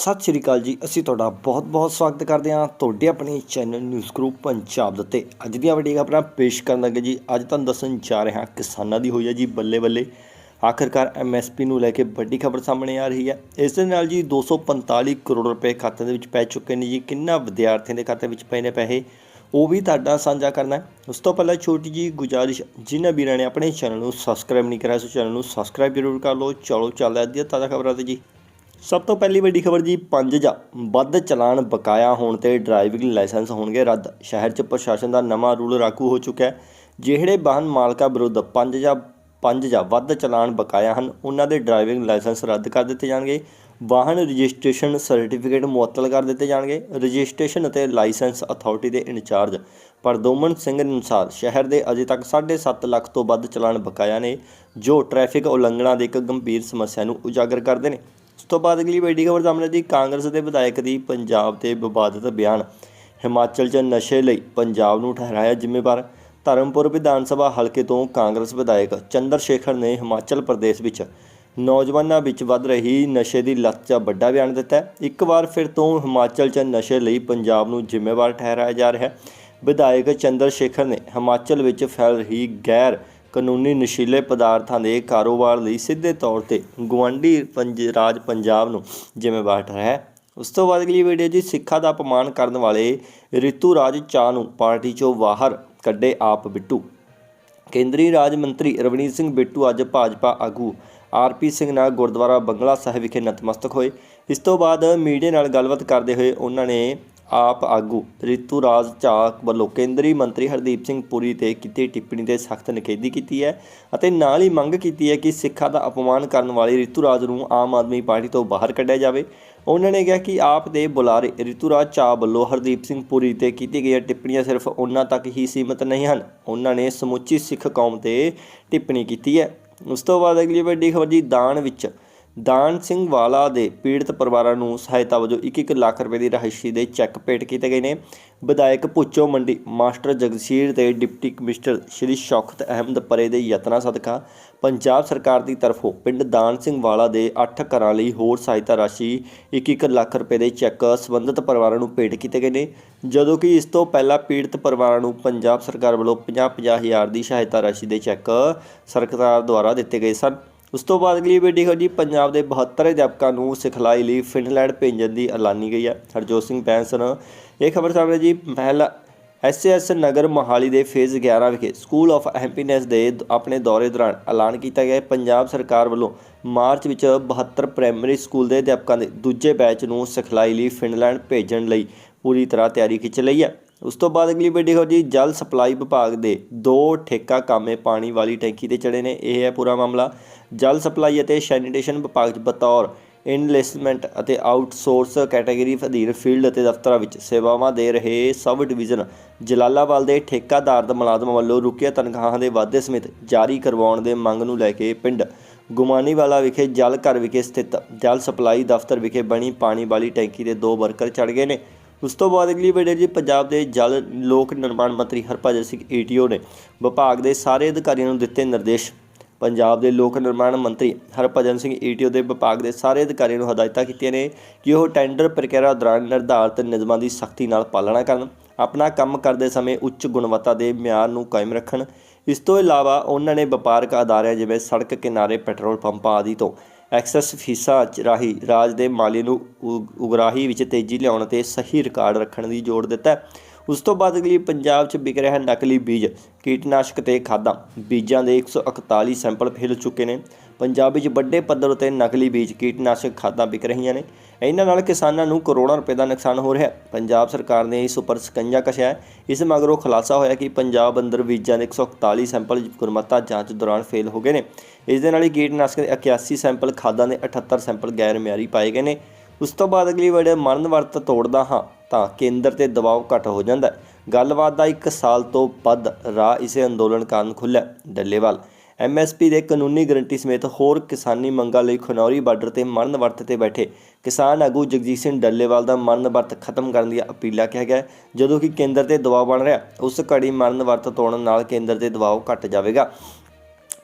ਸਤਿ ਸ਼੍ਰੀ ਅਕਾਲ ਜੀ। ਅਸੀਂ ਤੁਹਾਡਾ ਬਹੁਤ-ਬਹੁਤ ਸਵਾਗਤ ਕਰਦੇ ਹਾਂ ਤੁਹਾਡੇ ਆਪਣੇ ਚੈਨਲ ਨਿਊਜ਼ ਗਰੁੱਪ ਪੰਜਾਬ ਦੇ ਉੱਤੇ। ਅੱਜ ਦੀਆਂ ਵੱਡੀਆਂ ਖਬਰਾਂ ਪੇਸ਼ ਕਰਨ ਲੱਗੇ ਜੀ। ਅੱਜ ਤੁਹਾਨੂੰ ਦੱਸਣ ਜਾ ਰਹੇ ਹਾਂ ਕਿਸਾਨਾਂ ਦੀ ਹੋਈ ਹੈ ਜੀ ਬੱਲੇ-ਬੱਲੇ। ਆਖਰਕਾਰ ਐਮਐਸਪੀ ਨੂੰ ਲੈ ਕੇ ਵੱਡੀ ਖਬਰ ਸਾਹਮਣੇ ਆ ਰਹੀ ਹੈ। ਇਸ ਦੇ ਨਾਲ ਜੀ 245 ਕਰੋੜ ਰੁਪਏ ਖਾਤੇ ਦੇ ਵਿੱਚ ਪੈ ਚੁੱਕੇ ਨੇ ਜੀ। ਕਿੰਨਾ ਵਿਦਿਆਰਥੀਆਂ ਦੇ ਖਾਤੇ ਵਿੱਚ ਪਏ ਨੇ ਪੈਸੇ, ਉਹ ਵੀ ਤੁਹਾਡਾ ਸਾਂਝਾ ਕਰਨਾ ਹੈ। ਉਸ ਤੋਂ ਪਹਿਲਾਂ ਛੋਟੀ ਜੀ ਗੁਜਾਰਿਸ਼, ਜਿਨ੍ਹਾਂ ਵੀਰਾਂ ਨੇ ਆਪਣੇ ਚੈਨਲ ਨੂੰ ਸਬਸਕ੍ਰਾਈਬ ਨਹੀਂ ਕਰਿਆ, ਸੋ ਚੈਨਲ ਨੂੰ ਸਬਸਕ੍ਰਾਈਬ ਜ਼ਰੂਰ ਕਰ ਲਓ। ਚਲੋ, ਚੱਲਦਾ ਅੱਜ ਦੀਆਂ ਤਾਜ਼ਾ ਖਬਰਾਂ ਤੇ ਜੀ। ਸਭ ਤੋਂ ਪਹਿਲੀ ਵੱਡੀ ਖਬਰ ਜੀ ਪੰਜ ਜਾਂ ਵੱਧ ਚਲਾਨ ਬਕਾਇਆ ਹੋਣ ਤੇ ਡਰਾਈਵਿੰਗ ਲਾਇਸੈਂਸ ਹੋਣਗੇ ਰੱਦ। ਸ਼ਹਿਰ 'ਚ ਪ੍ਰਸ਼ਾਸਨ ਦਾ ਨਵਾਂ ਰੂਲ ਲਾਗੂ ਹੋ ਚੁੱਕਾ ਹੈ। ਜਿਹੜੇ ਵਾਹਨ ਮਾਲਕਾਂ ਵਿਰੁੱਧ ਪੰਜ ਜਾਂ ਪੰਜ ਜਾਂ ਵੱਧ ਚਲਾਨ ਬਕਾਇਆ ਹਨ, ਉਹਨਾਂ ਦੇ ਡਰਾਈਵਿੰਗ ਲਾਇਸੈਂਸ ਰੱਦ ਕਰ ਦਿੱਤੇ ਜਾਣਗੇ। ਵਾਹਨ ਰਜਿਸਟ੍ਰੇਸ਼ਨ ਸਰਟੀਫਿਕੇਟ ਮੁਅੱਤਲ ਕਰ ਦਿੱਤੇ ਜਾਣਗੇ। ਰਜਿਸਟ੍ਰੇਸ਼ਨ ਅਤੇ ਲਾਇਸੈਂਸ ਅਥਾਰਟੀ ਦੇ ਇੰਚਾਰਜ ਪਰਦੋਮਨ ਸਿੰਘ ਅਨੁਸਾਰ ਸ਼ਹਿਰ ਦੇ ਅਜੇ ਤੱਕ 7.5 ਲੱਖ ਤੋਂ ਵੱਧ ਚਲਾਨ ਬਕਾਇਆ ਨੇ, ਜੋ ਟ੍ਰੈਫਿਕ ਉਲੰਘਣਾ ਦੇ ਇੱਕ ਗੰਭੀਰ ਸਮੱਸਿਆ ਨੂੰ ਉਜਾਗਰ ਕਰਦੇ ਨੇ। ਤੋਂ ਬਾਅਦ ਅਗਲੀ ਵੱਡੀ ਖਬਰ ਸਾਹਮਣੇ ਦੀ ਕਾਂਗਰਸ ਦੇ ਵਿਧਾਇਕ ਦੀ ਪੰਜਾਬ ਤੇ ਵਿਵਾਦਤ ਬਿਆਨ। ਹਿਮਾਚਲ 'ਚ ਨਸ਼ੇ ਲਈ ਪੰਜਾਬ ਨੂੰ ਠਹਿਰਾਇਆ ਜ਼ਿੰਮੇਵਾਰ। ਧਰਮਪੁਰ ਵਿਧਾਨ ਸਭਾ ਹਲਕੇ ਤੋਂ ਕਾਂਗਰਸ ਵਿਧਾਇਕ ਚੰਦਰ ਸ਼ੇਖਰ ਨੇ ਹਿਮਾਚਲ ਪ੍ਰਦੇਸ਼ ਵਿੱਚ ਨੌਜਵਾਨਾਂ ਵਿੱਚ ਵੱਧ ਰਹੀ ਨਸ਼ੇ ਦੀ ਲੱਤ 'ਚ ਵੱਡਾ ਬਿਆਨ ਦਿੱਤਾ ਇੱਕ ਵਾਰ ਫਿਰ ਤੋਂ ਹਿਮਾਚਲ 'ਚ ਨਸ਼ੇ ਲਈ ਪੰਜਾਬ ਨੂੰ ਜ਼ਿੰਮੇਵਾਰ ਠਹਿਰਾਇਆ ਜਾ ਰਿਹਾ ਹੈ। ਵਿਧਾਇਕ ਚੰਦਰ ਸ਼ੇਖਰ ਨੇ ਹਿਮਾਚਲ ਵਿੱਚ ਫੈਲ ਰਹੀ ਗੈਰ ਕਾਨੂੰਨੀ ਨਸ਼ੀਲੇ ਪਦਾਰਥਾਂ ਦੇ ਕਾਰੋਬਾਰ ਲਈ ਸਿੱਧੇ ਤੌਰ ਤੇ ਗਵਾਂਢੀ ਪੰਜ, ਰਾਜ ਪੰਜਾਬ ਨੂੰ ਜ਼ਿੰਮੇਵਾਰ ਠਹਿਰਾਇਆ ਹੈ। ਉਸ ਤੋਂ ਬਾਅਦ ਅਗਲੀ ਵੀਡੀਓ ਜੀ, ਸਿੱਖਾਂ ਦਾ ਅਪਮਾਨ ਕਰਨ ਵਾਲੇ ਰਿਤੂ ਰਾਜ ਚਾ ਨੂੰ ਪਾਰਟੀ ਚੋਂ ਬਾਹਰ ਕੱਢੇ ਆਪ ਬਿੱਟੂ। ਕੇਂਦਰੀ ਰਾਜ ਮੰਤਰੀ ਰਵਨੀਤ ਸਿੰਘ ਬਿੱਟੂ ਅੱਜ ਭਾਜਪਾ ਆਗੂ ਆਰਪੀ ਸਿੰਘ ਨਾਲ ਗੁਰਦੁਆਰਾ ਬੰਗਲਾ ਸਾਹਿਬ ਵਿਖੇ ਨਤਮਸਤਕ ਹੋਏ। ਇਸ ਤੋਂ ਬਾਅਦ ਮੀਡੀਆ ਨਾਲ ਗੱਲਬਾਤ ਕਰਦੇ ਹੋਏ ਉਹਨਾਂ ਨੇ ਆਪ ਆਗੂ ਰਿਤੂ ਰਾਜ ਝਾਕ ਵੱਲੋਂ ਕੇਂਦਰੀ ਮੰਤਰੀ ਹਰਦੀਪ ਸਿੰਘ ਪੁਰੀ ਤੇ ਕੀਤੀ ਟਿੱਪਣੀ ਤੇ ਸਖਤ ਨਿਖੇਧੀ ਕੀਤੀ ਹੈ ਅਤੇ ਨਾਲ ਹੀ ਮੰਗ ਕੀਤੀ ਹੈ ਕਿ ਸਿੱਖਾਂ ਦਾ ਅਪਮਾਨ ਕਰਨ ਵਾਲੇ ਰਿਤੂ ਰਾਜ ਨੂੰ ਆਮ ਆਦਮੀ ਪਾਰਟੀ ਤੋਂ ਬਾਹਰ ਕੱਢਿਆ ਜਾਵੇ। ਉਹਨਾਂ ਨੇ ਕਿਹਾ ਕਿ ਆਪ ਦੇ ਬੁਲਾਰੇ ਰਿਤੂ ਰਾਜ ਝਾ ਵੱਲੋਂ ਹਰਦੀਪ ਸਿੰਘ ਪੁਰੀ ਤੇ ਕੀਤੀ ਗਈਆਂ ਟਿੱਪਣੀਆਂ ਸਿਰਫ ਉਹਨਾਂ ਤੱਕ ਹੀ ਸੀਮਿਤ ਨਹੀਂ ਹਨ। ਉਹਨਾਂ ਨੇ ਸਮੁੱਚੀ ਸਿੱਖ ਕੌਮ ਤੇ ਟਿੱਪਣੀ ਕੀਤੀ ਹੈ। ਉਸ ਤੋਂ ਬਾਅਦ ਅਗਲੀ ਵੱਡੀ ਖਬਰ ਜੀ, ਦਾਨ ਵਿੱਚ ਦਾਨ ਸਿੰਘ ਵਾਲਾ ਦੇ ਪੀੜਤ ਪਰਿਵਾਰਾਂ ਨੂੰ ਸਹਾਇਤਾ ਵਜੋਂ 1-1 ਲੱਖ ਰੁਪਏ ਦੀ ਰਾਸ਼ੀ ਦੇ ਚੈੱਕ ਭੇਟ ਕੀਤੇ ਗਏ ਨੇ। ਵਿਧਾਇਕ ਪੁੱਚੋ ਮੰਡੀ, ਮਾਸਟਰ ਜਗਸੀਰ ਤੇ ਡਿਪਟੀ ਕਮਿਸ਼ਨਰ ਸ਼੍ਰੀ ਸ਼ੌਕਤ ਅਹਿਮਦ ਪਰੇ ਦੇ ਯਤਨਾਂ ਸਦਕਾ ਪੰਜਾਬ ਸਰਕਾਰ ਦੀ ਤਰਫੋਂ ਪਿੰਡ ਦਾਨ ਸਿੰਘ ਵਾਲਾ ਦੇ 8 ਘਰਾਂ ਲਈ ਹੋਰ ਸਹਾਇਤਾ ਰਾਸ਼ੀ 1-1 ਲੱਖ ਰੁਪਏ ਦੇ ਚੈੱਕ ਸੰਬੰਧਿਤ ਪਰਿਵਾਰਾਂ ਨੂੰ ਭੇਟ ਕੀਤੇ ਗਏ ਨੇ। ਜਦੋਂ ਕਿ ਇਸ ਤੋਂ ਪਹਿਲਾਂ ਪੀੜਤ ਪਰਿਵਾਰਾਂ ਨੂੰ ਪੰਜਾਬ ਸਰਕਾਰ ਵੱਲੋਂ 50-50 ਹਜ਼ਾਰ ਦੀ ਸਹਾਇਤਾ ਰਾਸ਼ੀ ਦੇ ਚੈੱਕ ਸਰਕਾਰ ਦੁਆਰਾ ਦਿੱਤੇ ਗਏ ਸਨ। ਉਸ ਤੋਂ ਬਾਅਦ ਅਗਲੀ ਵੀਡੀਓ ਖਬਰ ਜੀ, ਪੰਜਾਬ ਦੇ 72 ਅਧਿਆਪਕਾਂ ਨੂੰ ਸਿਖਲਾਈ ਲਈ ਫਿਨਲੈਂਡ ਭੇਜਣ ਦੀ ਐਲਾਨੀ ਗਈ ਹੈ। ਹਰਜੋਤ ਸਿੰਘ ਬੈਂਸਨ, ਇਹ ਖਬਰ ਸਾਹਮਣੇ ਜੀ ਪਹਿਲਾ ਐਸਐਸ ਨਗਰ ਮੋਹਾਲੀ ਦੇ ਫੇਜ਼ 11 ਵਿਖੇ ਸਕੂਲ ਆਫ ਹੈਪੀਨੈਸ ਦੇ ਆਪਣੇ ਦੌਰੇ ਦੌਰਾਨ ਐਲਾਨ ਕੀਤਾ ਗਿਆ ਪੰਜਾਬ ਸਰਕਾਰ ਵੱਲੋਂ ਮਾਰਚ ਵਿੱਚ 72 ਪ੍ਰਾਇਮਰੀ ਸਕੂਲ ਦੇ ਅਧਿਆਪਕਾਂ ਦੇ ਦੂਜੇ ਬੈਚ ਨੂੰ ਸਿਖਲਾਈ ਲਈ ਫਿਨਲੈਂਡ ਭੇਜਣ ਲਈ ਪੂਰੀ ਤਰ੍ਹਾਂ ਤਿਆਰੀ ਖਿੱਚ ਲਈ ਹੈ। ਉਸ ਤੋਂ ਬਾਅਦ ਅਗਲੀ ਵੀਡੀਓ ਖਬਰ ਜੀ, ਜਲ ਸਪਲਾਈ ਵਿਭਾਗ ਦੇ ਦੋ ਠੇਕਾ ਕਾਮੇ ਪਾਣੀ ਵਾਲੀ ਟੈਂਕੀ ਤੇ ਚੜੇ ਨੇ। ਇਹ ਹੈ ਪੂਰਾ ਮਾਮਲਾ। ਜਲ ਸਪਲਾਈ ਅਤੇ ਸੈਨੀਟੇਸ਼ਨ ਵਿਭਾਗ 'ਚ ਬਤੌਰ ਇਨਵੈਸਟਮੈਂਟ ਅਤੇ ਆਊਟਸੋਰਸ ਕੈਟਾਗਰੀ ਅਧੀਨ ਫੀਲਡ ਅਤੇ ਦਫ਼ਤਰਾਂ ਵਿੱਚ ਸੇਵਾਵਾਂ ਦੇ ਰਹੇ ਸਬ ਡਿਵੀਜ਼ਨ ਜਲਾਲਾਬਾਦ ਦੇ ਠੇਕਾਦਾਰ ਦੇ ਮੁਲਾਜ਼ਮਾਂ ਵੱਲੋਂ ਰੁਕੀਆਂ ਤਨਖਾਹਾਂ ਦੇ ਵਾਧੇ ਸਮੇਤ ਜਾਰੀ ਕਰਵਾਉਣ ਦੇ ਮੰਗ ਨੂੰ ਲੈ ਕੇ ਪਿੰਡ ਗੁਮਾਨੀਵਾਲਾ ਵਿਖੇ ਜਲ ਘਰ ਵਿਖੇ ਸਥਿਤ ਜਲ ਸਪਲਾਈ ਦਫ਼ਤਰ ਵਿਖੇ ਬਣੀ ਪਾਣੀ ਵਾਲੀ ਟੈਂਕੀ ਦੇ ਦੋ ਵਰਕਰ ਚੜ ਗਏ ਨੇ। ਉਸ ਤੋਂ ਬਾਅਦ ਅਗਲੀ ਵੀਡੀਓ ਜੀ ਪੰਜਾਬ ਦੇ ਜਲ ਲੋਕ ਨਿਰਮਾਣ ਮੰਤਰੀ ਹਰਭਜਨ ਸਿੰਘ ਈਟੀਓ ਨੇ ਵਿਭਾਗ ਦੇ ਸਾਰੇ ਅਧਿਕਾਰੀਆਂ ਨੂੰ ਦਿੱਤੇ ਨਿਰਦੇਸ਼। ਪੰਜਾਬ ਦੇ ਲੋਕ ਨਿਰਮਾਣ ਮੰਤਰੀ ਹਰਭਜਨ ਸਿੰਘ ਈਟੀਓ ਦੇ ਵਿਭਾਗ ਦੇ ਸਾਰੇ ਅਧਿਕਾਰੀਆਂ ਨੂੰ ਹਦਾਇਤਾਂ ਕੀਤੀਆਂ ਨੇ ਕਿ ਉਹ ਟੈਂਡਰ ਪ੍ਰਕਿਰਿਆ ਦੌਰਾਨ ਨਿਰਧਾਰਤ ਨਿਯਮਾਂ ਦੀ ਸਖਤੀ ਨਾਲ ਪਾਲਣਾ ਕਰਨ, ਆਪਣਾ ਕੰਮ ਕਰਦੇ ਸਮੇਂ ਉੱਚ ਗੁਣਵੱਤਾ ਦੇ ਮਿਆਰ ਨੂੰ ਕਾਇਮ ਰੱਖਣ। ਇਸ ਤੋਂ ਇਲਾਵਾ ਉਹਨਾਂ ਨੇ ਵਪਾਰਕ ਅਦਾਰਿਆਂ ਜਿਵੇਂ ਸੜਕ ਕਿਨਾਰੇ ਪੈਟਰੋਲ ਪੰਪਾਂ ਆਦਿ ਤੋਂ ਐਕਸੈਸ ਫੀਸਾਂ ਚ ਰਾਹੀਂ ਰਾਜ ਦੇ ਮਾਲੀ ਨੂੰ ਉਗਰਾਹੀ ਵਿੱਚ ਤੇਜ਼ੀ ਲਿਆਉਣ ਤੇ ਸਹੀ ਰਿਕਾਰਡ ਰੱਖਣ ਦੀ ਜੋੜ ਦਿੱਤਾ। ਉਸ ਤੋਂ ਬਾਅਦ ਅਗਲੀ ਪੰਜਾਬ 'ਚ ਵਿਕ ਰਿਹਾ ਨਕਲੀ ਬੀਜ, ਕੀਟਨਾਸ਼ਕ ਤੇ ਖਾਦਾਂ। ਬੀਜਾਂ ਦੇ 141 ਸੈਂਪਲ ਫਿਲ ਚੁੱਕੇ ਨੇ। ਪੰਜਾਬ ਵਿੱਚ ਵੱਡੇ ਪੱਧਰ ਉਤੇ ਨਕਲੀ ਬੀਜ, ਕੀਟਨਾਸ਼ਕ ਖਾਦਾਂ ਵਿਕ ਰਹੀਆਂ ਨੇ। ਇਹਨਾਂ ਨਾਲ ਕਿਸਾਨਾਂ ਨੂੰ ਕਰੋੜਾਂ ਰੁਪਏ ਦਾ ਨੁਕਸਾਨ ਹੋ ਰਿਹਾ ਪੰਜਾਬ ਸਰਕਾਰ ਨੇ ਇਸ ਉੱਪਰ ਸਕੰਜਾ ਕਸਿਆ ਇਸ ਮਗਰੋਂ ਖੁਲਾਸਾ ਹੋਇਆ ਕਿ ਪੰਜਾਬ ਅੰਦਰ ਬੀਜਾਂ ਦੇ 141 ਸੈਂਪਲ ਗੁਣਵੱਤਾ ਜਾਂਚ ਦੌਰਾਨ ਫੇਲ ਹੋ ਗਏ ਨੇ। ਇਸ ਦੇ ਨਾਲ ਹੀ ਕੀਟਨਾਸ਼ਕ ਦੇ 81 ਸੈਂਪਲ, ਖਾਦਾਂ ਦੇ 78 ਸੈਂਪਲ ਗੈਰ ਮਿਆਰੀ ਪਾਏ ਗਏ ਨੇ। ਉਸ ਤੋਂ ਬਾਅਦ ਅਗਲੀ ਵਾਰ ਮਰਨ ਵਰਤ ਤੋੜਦਾ ਹਾਂ, ਤਾਂ ਕੇਂਦਰ ਤੇ ਦਬਾਅ ਘਟ ਹੋ ਜਾਂਦਾ ਗੱਲਬਾਤ ਦਾ 1 ਸਾਲ ਤੋਂ ਵੱਧ ਰਾਹ ਇਸੇ ਅੰਦੋਲਨ ਕਾਰਨ ਖੁੱਲ੍ਹਾ ਹੈ। ਡੱਲੇਵਾਲ ਐਮਐਸਪੀ ਦੇ ਕਾਨੂੰਨੀ ਗਰੰਟੀ ਸਮੇਤ ਹੋਰ ਕਿਸਾਨੀ ਮੰਗਾਂ ਲਈ ਖਨੌਰੀ ਬਾਰਡਰ ਤੇ ਮਰਨ ਵਰਤ ਤੇ ਬੈਠੇ ਕਿਸਾਨ ਆਗੂ ਜਗਜੀਤ ਸਿੰਘ ਡੱਲੇਵਾਲ ਦਾ ਮਰਨ ਵਰਤ ਖਤਮ ਕਰਨ ਦੀ ਅਪੀਲ ਕਿਹਾ ਗਿਆ ਜਦੋਂ ਕਿ ਕੇਂਦਰ ਤੇ ਦਬਾਅ ਬਣ ਰਿਹਾ ਉਸ ਘੜੀ ਮਰਨ ਵਰਤ ਤੋੜਨ ਨਾਲ ਕੇਂਦਰ ਤੇ ਦਬਾਅ ਘਟ ਜਾਵੇਗਾ।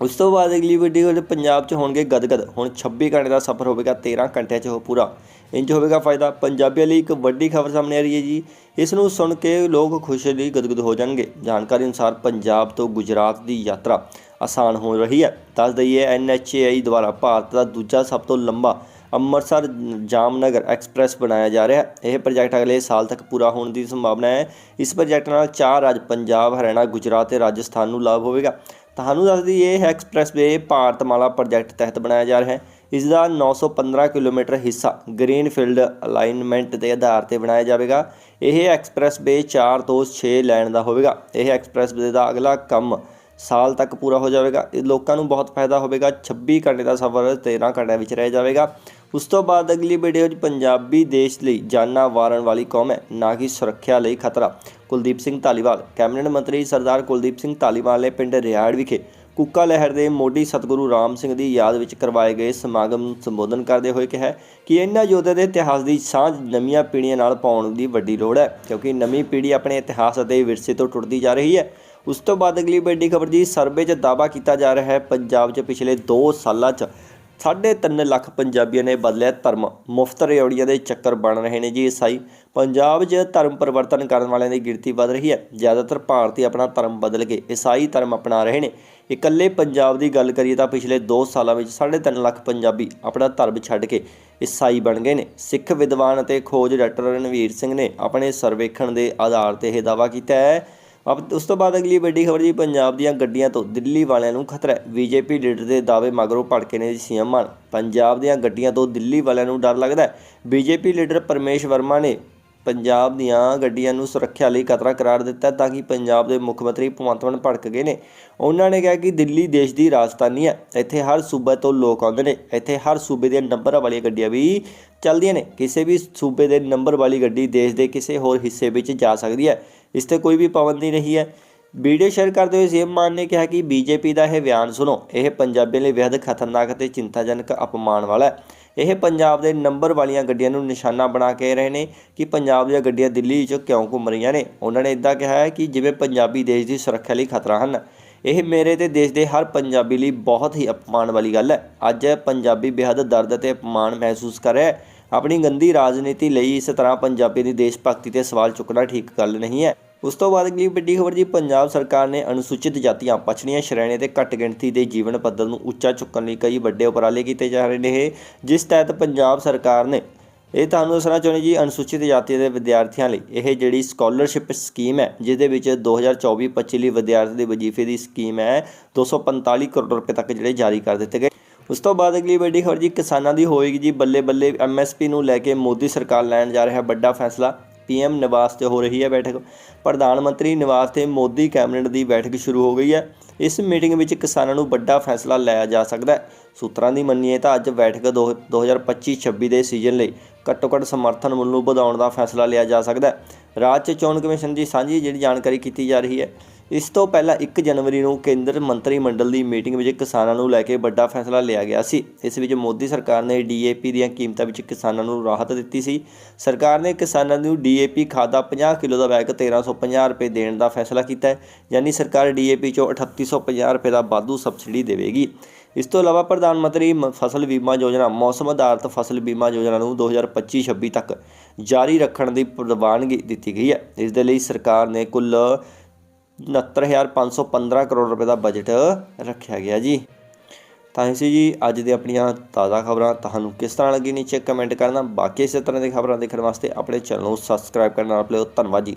ਉਸ ਤੋਂ ਬਾਅਦ ਅਗਲੀ ਵੀਡੀਓ ਪੰਜਾਬ 'ਚ ਹੋਣਗੇ ਗਦਗਦ। ਹੁਣ 26 ਘੰਟੇ ਦਾ ਸਫ਼ਰ ਹੋਵੇਗਾ 13 ਘੰਟਿਆਂ 'ਚ ਉਹ ਪੂਰਾ। ਇੰਜ ਹੋਵੇਗਾ ਫਾਇਦਾ। ਪੰਜਾਬੀਆਂ ਲਈ ਇੱਕ ਵੱਡੀ ਖਬਰ ਸਾਹਮਣੇ ਆ ਰਹੀ ਹੈ ਜੀ। ਇਸ ਨੂੰ ਸੁਣ ਕੇ ਲੋਕ ਖੁਸ਼ੀ ਲਈ ਗਦਗਦ ਹੋ ਜਾਣਗੇ। ਜਾਣਕਾਰੀ ਅਨੁਸਾਰ ਪੰਜਾਬ ਤੋਂ ਗੁਜਰਾਤ ਦੀ ਯਾਤਰਾ ਆਸਾਨ ਹੋ ਰਹੀ ਹੈ। ਦੱਸ ਦਈਏ ਐਨਐਚਏਆਈ ਦੁਆਰਾ ਭਾਰਤ ਦਾ ਦੂਜਾ ਸਭ ਤੋਂ ਲੰਬਾ ਅੰਮ੍ਰਿਤਸਰ ਜਾਮਨਗਰ ਐਕਸਪ੍ਰੈਸ ਬਣਾਇਆ ਜਾ ਰਿਹਾ ਹੈ। ਇਹ ਪ੍ਰੋਜੈਕਟ ਅਗਲੇ ਸਾਲ ਤੱਕ ਪੂਰਾ ਹੋਣ ਦੀ ਸੰਭਾਵਨਾ ਹੈ। ਇਸ ਪ੍ਰੋਜੈਕਟ ਨਾਲ ਚਾਰ ਰਾਜ ਪੰਜਾਬ, ਹਰਿਆਣਾ, ਗੁਜਰਾਤ ਤੇ ਰਾਜਸਥਾਨ ਨੂੰ ਲਾਭ ਹੋਵੇਗਾ। ਤੁਹਾਨੂੰ ਦੱਸ ਦਈਏ ਇਹ ਐਕਸਪ੍ਰੈਸਵੇ ਭਾਰਤਮਾਲਾ ਪ੍ਰੋਜੈਕਟ ਤਹਿਤ ਬਣਾਇਆ ਜਾ ਰਿਹਾ ਹੈ। ਇਸ ਦਾ 915 ਕਿਲੋਮੀਟਰ ਹਿੱਸਾ ਗ੍ਰੀਨਫੀਲਡ ਅਲਾਈਨਮੈਂਟ ਦੇ ਆਧਾਰ ਤੇ ਬਣਾਇਆ ਜਾਵੇਗਾ। ਇਹ ਐਕਸਪ੍ਰੈਸਵੇ 4 ਤੋਂ 6 ਲੈਣ ਦਾ ਹੋਵੇਗਾ। ਇਹ ਐਕਸਪ੍ਰੈਸਵੇ ਦਾ ਅਗਲਾ ਕੰਮ ਸਾਲ ਤੱਕ ਪੂਰਾ ਹੋ ਜਾਵੇਗਾ। ਇਹ ਲੋਕਾਂ ਨੂੰ ਬਹੁਤ ਫਾਇਦਾ ਹੋਵੇਗਾ। 26 ਘੰਟੇ ਦਾ ਸਫ਼ਰ 13 ਘੰਟਿਆਂ ਵਿੱਚ ਰਹਿ ਜਾਵੇਗਾ। ਉਸ ਤੋਂ ਬਾਅਦ ਅਗਲੀ ਵੀਡੀਓ 'ਚ ਪੰਜਾਬੀ ਦੇਸ਼ ਲਈ ਜਾਨਾਂ ਵਾਰਨ ਵਾਲੀ ਕੌਮ ਹੈ, ਨਾ ਕਿ ਸੁਰੱਖਿਆ ਲਈ ਖਤਰਾ। ਕੁਲਦੀਪ ਸਿੰਘ ਧਾਲੀਵਾਲ, ਕੈਬਨਿਟ ਮੰਤਰੀ ਸਰਦਾਰ ਕੁਲਦੀਪ ਸਿੰਘ ਧਾਲੀਵਾਲ ਨੇ ਪਿੰਡ ਰਿਆੜ ਵਿਖੇ ਕੁੱਕਾ ਲਹਿਰ ਦੇ ਮੋਢੀ ਸਤਿਗੁਰੂ ਰਾਮ ਸਿੰਘ ਦੀ ਯਾਦ ਵਿੱਚ ਕਰਵਾਏ ਗਏ ਸਮਾਗਮ ਨੂੰ ਸੰਬੋਧਨ ਕਰਦੇ ਹੋਏ ਕਿਹਾ ਕਿ ਇਹਨਾਂ ਯੋਧਿਆਂ ਦੇ ਇਤਿਹਾਸ ਦੀ ਸਾਂਝ ਨਵੀਆਂ ਪੀੜ੍ਹੀਆਂ ਨਾਲ ਪਾਉਣ ਦੀ ਵੱਡੀ ਲੋੜ ਹੈ, ਕਿਉਂਕਿ ਨਵੀਂ ਪੀੜ੍ਹੀ ਆਪਣੇ ਇਤਿਹਾਸ ਅਤੇ ਵਿਰਸੇ ਤੋਂ ਟੁੱਟਦੀ ਜਾ ਰਹੀ ਹੈ। ਉਸ ਤੋਂ ਬਾਅਦ ਅਗਲੀ ਵੱਡੀ ਖਬਰ ਜੀ, ਸਰਵੇ 'ਚ ਦਾਅਵਾ ਕੀਤਾ ਜਾ ਰਿਹਾ ਹੈ, ਪੰਜਾਬ 'ਚ ਪਿਛਲੇ 2 ਸਾਲਾਂ 'ਚ ਸਾਢੇ ਤਿੰਨ ਲੱਖ ਪੰਜਾਬੀਆਂ ਨੇ ਬਦਲਿਆ ਧਰਮ। ਮੁਫਤ ਰਿਓੜੀਆਂ ਦੇ ਚੱਕਰ ਬਣ ਰਹੇ ਨੇ ਜੀ ਈਸਾਈ। ਪੰਜਾਬ 'ਚ ਧਰਮ ਪਰਿਵਰਤਨ ਕਰਨ ਵਾਲਿਆਂ ਦੀ ਗਿਣਤੀ ਵਧ ਰਹੀ ਹੈ। ਜ਼ਿਆਦਾਤਰ ਭਾਰਤੀ ਆਪਣਾ ਧਰਮ ਬਦਲ ਕੇ ਈਸਾਈ ਧਰਮ ਅਪਣਾ ਰਹੇ ਨੇ। ਇਕੱਲੇ ਪੰਜਾਬ ਦੀ ਗੱਲ ਕਰੀਏ ਤਾਂ ਪਿਛਲੇ 2 ਸਾਲਾਂ ਵਿੱਚ ਸਾਢੇ ਤਿੰਨ ਲੱਖ ਪੰਜਾਬੀ ਆਪਣਾ ਧਰਮ ਛੱਡ ਕੇ ਈਸਾਈ ਬਣ ਗਏ ਨੇ। ਸਿੱਖ ਵਿਦਵਾਨ ਅਤੇ ਖੋਜ ਡਾਕਟਰ ਰਣਵੀਰ ਸਿੰਘ ਨੇ ਆਪਣੇ ਸਰਵੇਖਣ ਦੇ ਆਧਾਰ ਤੇ ਇਹ ਦਾਅਵਾ ਕੀਤਾ ਹੈ ਉਸ ਤੋਂ ਬਾਅਦ ਅਗਲੀ ਵੱਡੀ ਖਬਰ ਜੀ, ਪੰਜਾਬ ਦੀਆਂ ਗੱਡੀਆਂ ਤੋਂ ਦਿੱਲੀ ਵਾਲਿਆਂ ਨੂੰ ਖਤਰਾ ਹੈ। ਬੀਜੇਪੀ ਲੀਡਰ ਦੇ ਦਾਅਵੇ ਮਗਰੋਂ ਭੜਕੇ ਨੇ ਸੀਐਮ ਮਾਨ। ਪੰਜਾਬ ਦੀਆਂ ਗੱਡੀਆਂ ਤੋਂ ਦਿੱਲੀ ਵਾਲਿਆਂ ਨੂੰ ਡਰ ਲੱਗਦਾ ਹੈ। ਬੀਜੇਪੀ ਲੀਡਰ ਪਰਮੇਸ਼ ਵਰਮਾ ਨੇ ਪੰਜਾਬ ਦੀਆਂ ਗੱਡੀਆਂ ਨੂੰ ਸੁਰੱਖਿਆ ਲਈ ਖਤਰਾ ਕਰਾਰ ਦਿੱਤਾ ਤਾਂ ਕਿ ਪੰਜਾਬ ਦੇ ਮੁੱਖ ਮੰਤਰੀ ਭਗਵੰਤ ਮਾਨ ਭੜਕ ਗਏ ਨੇ। ਉਹਨਾਂ ਨੇ ਕਿਹਾ ਕਿ ਦਿੱਲੀ ਦੇਸ਼ ਦੀ ਰਾਜਧਾਨੀ ਹੈ। ਇੱਥੇ ਹਰ ਸੂਬੇ ਤੋਂ ਲੋਕ ਆਉਂਦੇ ਨੇ। ਇੱਥੇ ਹਰ ਸੂਬੇ ਦੀਆਂ ਨੰਬਰ ਵਾਲੀਆਂ ਗੱਡੀਆਂ ਵੀ ਚੱਲਦੀਆਂ ਨੇ। ਕਿਸੇ ਵੀ ਸੂਬੇ ਦੇ ਨੰਬਰ ਵਾਲੀ ਗੱਡੀ ਦੇਸ਼ ਦੇ ਕਿਸੇ ਹੋਰ ਹਿੱਸੇ ਵਿੱਚ ਜਾ ਸਕਦੀ ਹੈ। ਇਸ ਤੇ ਕੋਈ ਵੀ ਪਾਬੰਦੀ ਨਹੀਂ ਹੈ। ਵੀਡੀਓ ਸ਼ੇਅਰ करते हुए सीएम मान ने कहा कि बीजेपी ਦਾ ਇਹ ਬਿਆਨ ਸੁਣੋ, ਇਹ ਪੰਜਾਬੀ ਲਈ ਵਿਅਦ ਖਤਰਨਾਕ ਅਤੇ ਚਿੰਤਾਜਨਕ ਅਪਮਾਨ ਵਾਲਾ ਹੈ। ਇਹ ਪੰਜਾਬ ਦੇ ਨੰਬਰ ਵਾਲੀਆਂ ਗੱਡੀਆਂ ਨੂੰ ਨਿਸ਼ਾਨਾ ਬਣਾ ਕੇ ਰਹੇ ਨੇ ਕਿ ਪੰਜਾਬ ਦੀਆਂ ਗੱਡੀਆਂ ਦਿੱਲੀ 'ਚ ਕਿਉਂ ਘੁੰਮ ਰਹੀਆਂ ਨੇ। ਉਹਨਾਂ ਨੇ ਇਦਾਂ ਕਿਹਾ ਹੈ ਕਿ ਜਿਵੇਂ ਪੰਜਾਬੀ ਦੇਸ਼ ਦੀ ਸੁਰੱਖਿਆ ਲਈ ਖਤਰਾ ਹਨ, ਇਹ ਮੇਰੇ ਤੇ ਦੇਸ਼ ਦੇ ਹਰ ਪੰਜਾਬੀ ਲਈ ਬਹੁਤ ਹੀ ਅਪਮਾਨ ਵਾਲੀ ਗੱਲ ਹੈ। ਅੱਜ ਪੰਜਾਬੀ ਬੇहद ਦਰਦ ਅਤੇ ਅਪਮਾਨ ਮਹਿਸੂਸ ਕਰ ਰਿਹਾ ਹੈ। ਆਪਣੀ ਗੰਦੀ ਰਾਜਨੀਤੀ ਲਈ ਇਸ ਤਰ੍ਹਾਂ ਪੰਜਾਬੀ ਦੀ ਦੇਸ਼ ਭਗਤੀ ਤੇ ਸਵਾਲ ਚੁੱਕਣਾ ਠੀਕ ਗੱਲ ਨਹੀਂ ਹੈ। ਉਸ ਤੋਂ ਬਾਅਦ ਅਗਲੀ ਵੱਡੀ ਖਬਰ ਜੀ, ਪੰਜਾਬ ਸਰਕਾਰ ਨੇ ਅਨੁਸੂਚਿਤ ਜਾਤੀਆਂ, ਪਛੜੀਆਂ ਸ਼੍ਰੇਣੀਆਂ ਤੇ ਘੱਟ ਗਿਣਤੀ ਦੇ ਜੀਵਨ ਪੱਧਰ ਨੂੰ ਉੱਚਾ ਚੁੱਕਣ ਲਈ ਕਈ ਵੱਡੇ ਉਪਰਾਲੇ ਕੀਤੇ ਜਾ ਰਹੇ ਨੇ ਜਿਸ ਤਹਿਤ ਪੰਜਾਬ ਸਰਕਾਰ ਨੇ ਇਹ ਤੁਹਾਨੂੰ ਦੱਸਣਾ ਚਾਹੁੰਦੇ ਜੀ, ਅਨੁਸੂਚਿਤ ਜਾਤੀ ਦੇ ਵਿਦਿਆਰਥੀਆਂ ਲਈ ਇਹ ਜਿਹੜੀ ਸਕਾਲਰਸ਼ਿਪ ਸਕੀਮ ਹੈ, ਜਿਹਦੇ ਵਿੱਚ 2024-25 ਲਈ ਵਿਦਿਆਰਥੀ ਦੇ ਵਜ਼ੀਫੇ ਦੀ ਸਕੀਮ ਹੈ 245 ਕਰੋੜ ਰੁਪਏ ਤੱਕ ਜਿਹੜੇ ਜਾਰੀ ਕਰ ਦਿੱਤੇ ਗਏ। ਉਸ ਤੋਂ ਬਾਅਦ ਅਗਲੀ ਵੱਡੀ ਖਬਰ ਜੀ ਕਿਸਾਨਾਂ ਦੀ ਹੋਏਗੀ ਜੀ ਬੱਲੇ ਬੱਲੇ ਐਮਐਸਪੀ ਨੂੰ ਲੈ ਕੇ ਮੋਦੀ ਸਰਕਾਰ ਲੈਣ ਜਾ ਰਿਹਾ ਵੱਡਾ ਫੈਸਲਾ। ਪੀਐਮ ਨਿਵਾਸ ਤੇ ਹੋ ਰਹੀ ਹੈ ਬੈਠਕ। ਪ੍ਰਧਾਨ ਮੰਤਰੀ ਨਿਵਾਸ ਤੇ ਮੋਦੀ ਕੈਬਨਿਟ ਦੀ ਬੈਠਕ ਸ਼ੁਰੂ ਹੋ ਗਈ ਹੈ। ਇਸ ਮੀਟਿੰਗ ਵਿੱਚ ਕਿਸਾਨਾਂ ਨੂੰ ਵੱਡਾ ਫੈਸਲਾ ਲਿਆ ਜਾ ਸਕਦਾ ਹੈ। ਸੂਤਰਾਂ ਦੀ ਮੰਨੀਏ ਤਾਂ ਅੱਜ ਬੈਠਕ 2025-26 ਦੇ ਸੀਜ਼ਨ ਲਈ ਘੱਟੋ ਘੱਟ ਸਮਰਥਨ ਮੁੱਲ ਨੂੰ ਵਧਾਉਣ ਦਾ ਫੈਸਲਾ ਲਿਆ ਜਾ ਸਕਦਾ ਹੈ। ਰਾਜ 'ਚ ਚੋਣ ਕਮਿਸ਼ਨ ਦੀ ਸਾਂਝੀ ਜਿਹੜੀ ਜਾਣਕਾਰੀ ਕੀਤੀ ਜਾ ਰਹੀ ਹੈ ਇਸ ਤੋਂ ਪਹਿਲਾਂ 1 ਜਨਵਰੀ ਨੂੰ ਕੇਂਦਰ ਮੰਤਰੀ ਮੰਡਲ ਦੀ ਮੀਟਿੰਗ ਵਿੱਚ ਕਿਸਾਨਾਂ ਨੂੰ ਲੈ ਕੇ ਵੱਡਾ ਫੈਸਲਾ ਲਿਆ ਗਿਆ ਸੀ। ਇਸ ਵਿੱਚ ਮੋਦੀ ਸਰਕਾਰ ਨੇ ਡੀਏਪੀ ਦੀਆਂ ਕੀਮਤਾਂ ਵਿੱਚ ਕਿਸਾਨਾਂ ਨੂੰ ਰਾਹਤ ਦਿੱਤੀ ਸੀ। ਸਰਕਾਰ ਨੇ ਕਿਸਾਨਾਂ ਨੂੰ ਡੀਏਪੀ ਖਾਦਾ 50 ਕਿਲੋ ਦਾ ਬੈਗ 1350 ਰੁਪਏ ਦੇਣ ਦਾ ਫੈਸਲਾ ਕੀਤਾ ਹੈ, ਯਾਨੀ ਸਰਕਾਰ ਡੀਏਪੀ ਚੋਂ 3850 ਰੁਪਏ ਦਾ ਵਾਧੂ ਸਬਸਿਡੀ ਦੇਵੇਗੀ। ਇਸ ਤੋਂ ਇਲਾਵਾ ਪ੍ਰਧਾਨ ਮੰਤਰੀ ਮ- ਫਸਲ ਬੀਮਾ ਯੋਜਨਾ, ਮੌਸਮ ਆਧਾਰਿਤ ਫਸਲ ਬੀਮਾ ਯੋਜਨਾ ਨੂੰ 2025-26 ਤੱਕ ਜਾਰੀ ਰੱਖਣ ਦੀ ਪ੍ਰਵਾਨਗੀ ਦਿੱਤੀ ਗਈ ਹੈ। ਇਸ ਦੇ ਲਈ ਸਰਕਾਰ ਨੇ ਕੁੱਲ 69515 ਕਰੋੜ ਰੁਪਏ ਦਾ ਬਜਟ ਰੱਖਿਆ ਗਿਆ ਜੀ। ਤਾਂ ਇਹ ਜੀ ਅੱਜ ਦੇ ਆਪਣੀਆਂ ਤਾਜ਼ਾ ਖਬਰਾਂ। ਤੁਹਾਨੂੰ ਕਿਸ ਤਰ੍ਹਾਂ ਲੱਗੀ ਨੀਚੇ ਕਮੈਂਟ ਕਰਨਾ। ਬਾਕੀ ਇਸੇ ਤਰ੍ਹਾਂ ਦੀ ਖਬਰਾਂ ਦੇਖਣ ਵਾਸਤੇ ਆਪਣੇ ਚੈਨਲ ਨੂੰ ਸਬਸਕ੍ਰਾਈਬ ਕਰਨਾ ਨਾਲ ਭੁੱਲਿਓ। ਧੰਨਵਾਦ ਜੀ।